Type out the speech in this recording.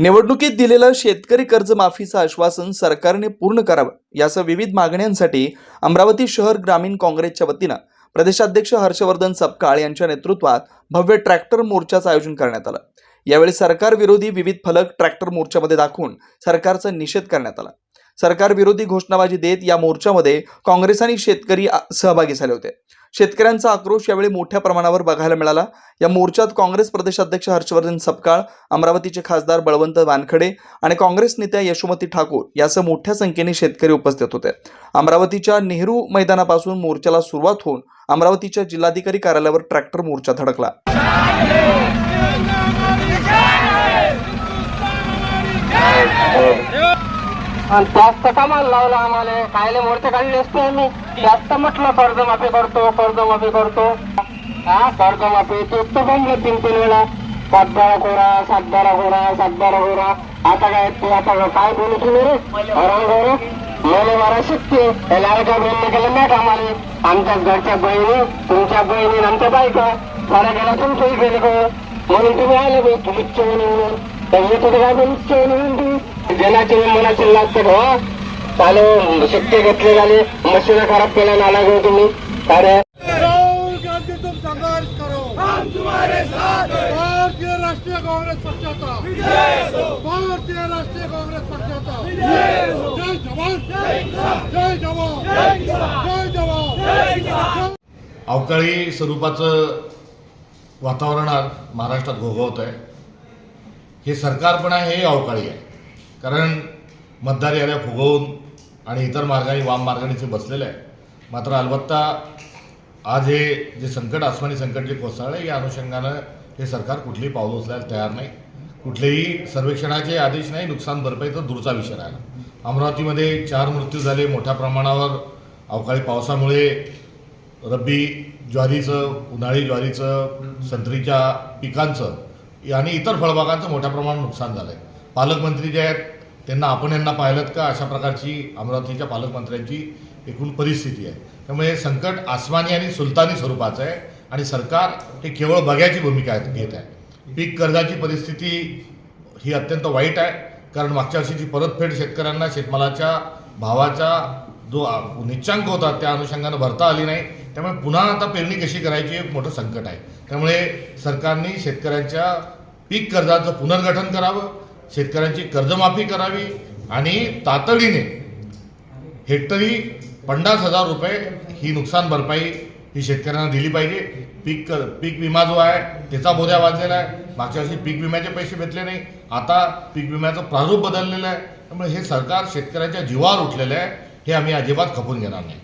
निवडणुकीत दिलेलं शेतकरी कर्जमाफीचं आश्वासन सरकारने पूर्ण करावं यासह विविध मागण्यांसाठी अमरावती शहर ग्रामीण काँग्रेसच्या वतीनं प्रदेशाध्यक्ष हर्षवर्धन सपकाळ यांच्या नेतृत्वात भव्य ट्रॅक्टर मोर्चाचं आयोजन करण्यात आलं. यावेळी सरकार विरोधी विविध फलक ट्रॅक्टर मोर्चामध्ये दाखवून सरकारचा निषेध करण्यात आला. सरकार विरोधी घोषणाबाजी देत या मोर्चामध्ये काँग्रेस आणि शेतकरी सहभागी झाले होते. शेतकऱ्यांचा आक्रोश यावेळी मोठ्या प्रमाणावर बघायला मिळाला या मोर्चात काँग्रेस प्रदेशाध्यक्ष हर्षवर्धन सपकाळ अमरावतीचे खासदार बळवंत वानखडे आणि काँग्रेस नेत्या यशोमती ठाकूर यासह मोठ्या संख्येने शेतकरी उपस्थित होते अमरावतीच्या नेहरू मैदानापासून मोर्चाला सुरुवात होऊन अमरावतीच्या जिल्हाधिकारी कार्यालयावर ट्रॅक्टर मोर्चा धडकला Yeah. जास्त सामान लावलं आम्हाला कायले मोर्चे काढले असते आम्ही जास्त म्हटलं कर्जमाफी करतो कर्जमाफी करतो हा कर्जमाफी ते तर जमलं तीन तीन वेळा सातबारा कोरा सातबारा कोरा सातबारा कोरा आता काय ते आता काय बोलू तुम्ही रे औरंगाबाद मला मारा शिकते हे लाडक्या बहिणी केलं नाही आम्हाला आमच्या घरच्या बहिणी तुमच्या बहिणी आणि आमच्या बायका साऱ्या गेल्या तुमच्याही गेले का म्हणून तुम्ही आले बाई तुम्ही चवणी म्हणून तर मी तुझं काय बोलू चवणी म्हणून तुम्ही जनाचे मनाचे लागते हो. चालू शिक्के घेतले झाले. मशीन खराब केल्या नाला घेऊ तुम्ही. अरे. राहुल गांधी तुम संघर्ष करो. हम तुम्हारे साथ भारतीय राष्ट्रीय कांग्रेस पक्षाचा. भारतीय राष्ट्रीय कांग्रेस पक्षाचा. जय जवान. जय जवान. जय जवान. अवकाळी स्वरूपाचं वातावरण आज महाराष्ट्रात घोघवत आहे. हे सरकार पण आहे हे अवकाळी आहे. कारण मतदार याद्या फुगवून आणि इतर मार्गाने वाम मार्गाने बसलेलं बसलेले आहे मात्र अलबत्ता आज हे जे संकट आसमानी संकट जे कोसळलं या अनुषंगानं हे सरकार कुठलीही पावलं उचलायला तयार नाही. कुठलेही सर्वेक्षणाचे आदेश नाही नुकसान भरपाई तर दूरचा विषय राहिला. अमरावतीमध्ये चार मृत्यू झाले मोठ्या प्रमाणावर अवकाळी पावसामुळे रब्बी ज्वारीचं उन्हाळी ज्वारीचं संत्रीच्या पिकांचं आणि इतर फळबागांचं मोठ्या प्रमाणात नुकसान झालं आहे पालकमंत्री जे आहेत त्यांना आपण यांना पाहिलं का अशा प्रकारची अमरावतीच्या पालकमंत्र्यांची एकूण परिस्थिती आहे. त्यामुळे हे संकट आसमानी आणि सुलतानी स्वरूपाचं आहे आणि सरकार हे केवळ बघ्याची भूमिका घेत आहे. पीक कर्जाची परिस्थिती ही अत्यंत वाईट आहे कारण मागच्या वर्षीची परतफेड शेतकऱ्यांना शेतमालाच्या भावाचा जो निच्चांक होता त्या अनुषंगानं भरता आली नाही. त्यामुळे पुन्हा आता पेरणी कशी करायची एक मोठं संकट आहे. त्यामुळे सरकारने शेतकऱ्यांच्या पीक कर्जाचं पुनर्गठन करावं शेतकऱ्यांची कर्जमाफी करावी आणि तातडीने हेक्टरी पन्नास हजार रुपये ही नुकसान भरपाई ही शेतकऱ्यांना दिली पाहिजे. पीक कर पीक विमा जो आहे त्याचा बोऱ्या वाजलेला आहे. मागच्या वर्षी पीक विम्याचे पैसे भेटले नाही. आता पीक विम्याचं प्रारूप बदललेलं आहे. त्यामुळे हे सरकार शेतकऱ्याच्या जीवावर उठलेलं आहे. हे आम्ही अजिबात खपून घेणार नाही.